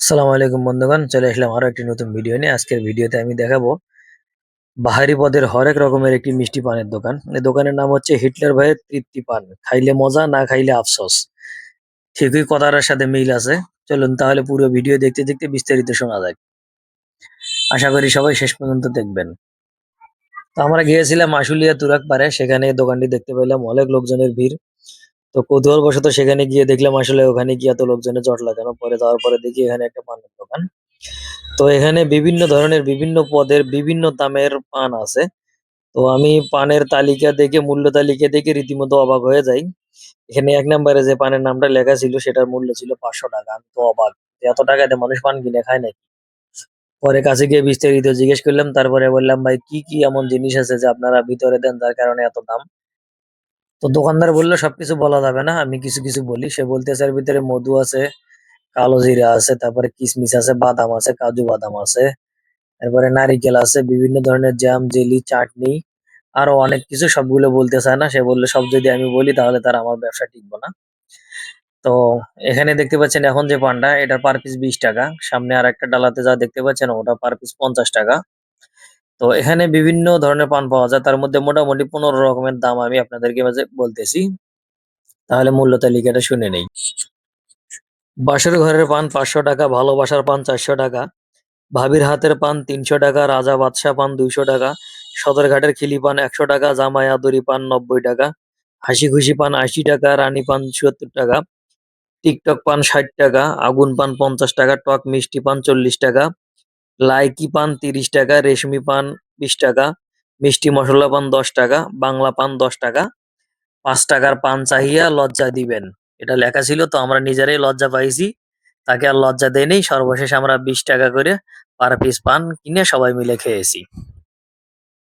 আসসালামু আলাইকুম বন্ধুগণ, চলে আসলাম আরও একটি নতুন ভিডিও নিয়ে। আজকের ভিডিওতে আমি দেখাবো বাহারি পদের হরেক রকমের একটি মিষ্টি পানের দোকান। এই দোকানের নাম হচ্ছে হিটলার ভাইয়ের তৃপ্তি পান। খাইলে মজা, না খাইলে আফসোস। ঠিকই কথাটার সাথে মিল আছে। চলুন তাহলে পুরো ভিডিও দেখতে দেখতে বিস্তারিত শোনা যায় আশা করি সবাই শেষ পর্যন্ত দেখবেন। তো আমরা গিয়েছিলাম আশুলিয়া তুরাক পারে সেখানে দোকানটি দেখতে পেলাম। অনেক লোকজনের ভিড়। তো কৌতূহল বশত সেখানে গিয়ে দেখলাম আসলে ওখানে গিয়ে এত লোকজনের জট লাগানো। পরে যাওয়ার পরে দেখি এখানে একটা পানের দোকান। তো এখানে বিভিন্ন ধরনের বিভিন্ন পদের বিভিন্ন দামের পান আছে। তো আমি পানের তালিকা দেখে, মূল্য তালিকা দেখে রীতিমতো অবাক হয়ে যাই। এখানে এক নম্বরে যে পানের নামটা লেখা ছিল, সেটার মূল্য ছিল পাঁচশো টাকা। আমি তো অবাক। এত টাকাতে মানুষ পান কিনে খায় নাকি? পরে কাছে গিয়ে বিস্তারিত জিজ্ঞেস করলাম। তারপরে বললাম, ভাই, কি কি এমন জিনিস আছে যে আপনারা ভিতরে দেন, যার কারণে এত দাম? তো দোকানদার বলল, সবকিছু বলা যাবে না, আমি কিছু কিছু বলি। সে বলতেছে এর ভিতরে মধু আছে, কালো জিরা আছে, তারপরে কিশমিশ আছে, বাদাম আছে, কাজু বাদাম আছে তারপরে নারিকেল আছে, বিভিন্ন ধরনের জ্যাম জেলি চাটনি, আরও অনেক কিছু। সবগুলো বলতে চায় না। সে বললে, সব যদি আমি বলি, তাহলে তার আমার ব্যবসা টিকবো না। তো এখানে দেখতে পাচ্ছেন এখন যে পান্ডা এটা পার পিস বিশ টাকা। সামনে আর একটা ডালাতে যা দেখতে পাচ্ছেন, ওটা পার পিস পঞ্চাশ টাকা। তো এখানে বিভিন্ন ধরনের পান পাওয়া যায়। তার মধ্যে মোটামুটি পনেরো রকমের দাম আমি আপনাদেরকে বলতেছি। তাহলে মূল্য তালিকাটা শুনে নেই। বাসর ঘরের পান পাঁচশো টাকা, ভালোবাসার পান চারশো টাকা, ভাবির হাতের পান তিনশো টাকা, রাজা বাদশা পান দুইশো টাকা, সদরঘাটের খিলি পান একশো টাকা, জামাই আদরি পান নব্বই টাকা হাসি খুশি পান আশি টাকা, রানী পান সত্তর টাকা, টিকটক পান ষাট টাকা, আগুন পান পঞ্চাশ টাকা, টক মিষ্টি পান চল্লিশ টাকা লাইকি পান তিরিশ টাকা, রেশমি পান বিশ টাকা, মিষ্টি মশলা পান দশ টাকা, বাংলা পান দশ টাকা। পাঁচ টাকার পান চাহিয়া লজ্জা দিবেন। এটা লেখা ছিল, তো আমরা নিজেরাই লজ্জা পাইছি। তাকে আর লজ্জা দেয়নি। সর্বশেষ আমরা বিশ টাকা করে পার পিস পান কিনে সবাই মিলে খেয়েছি।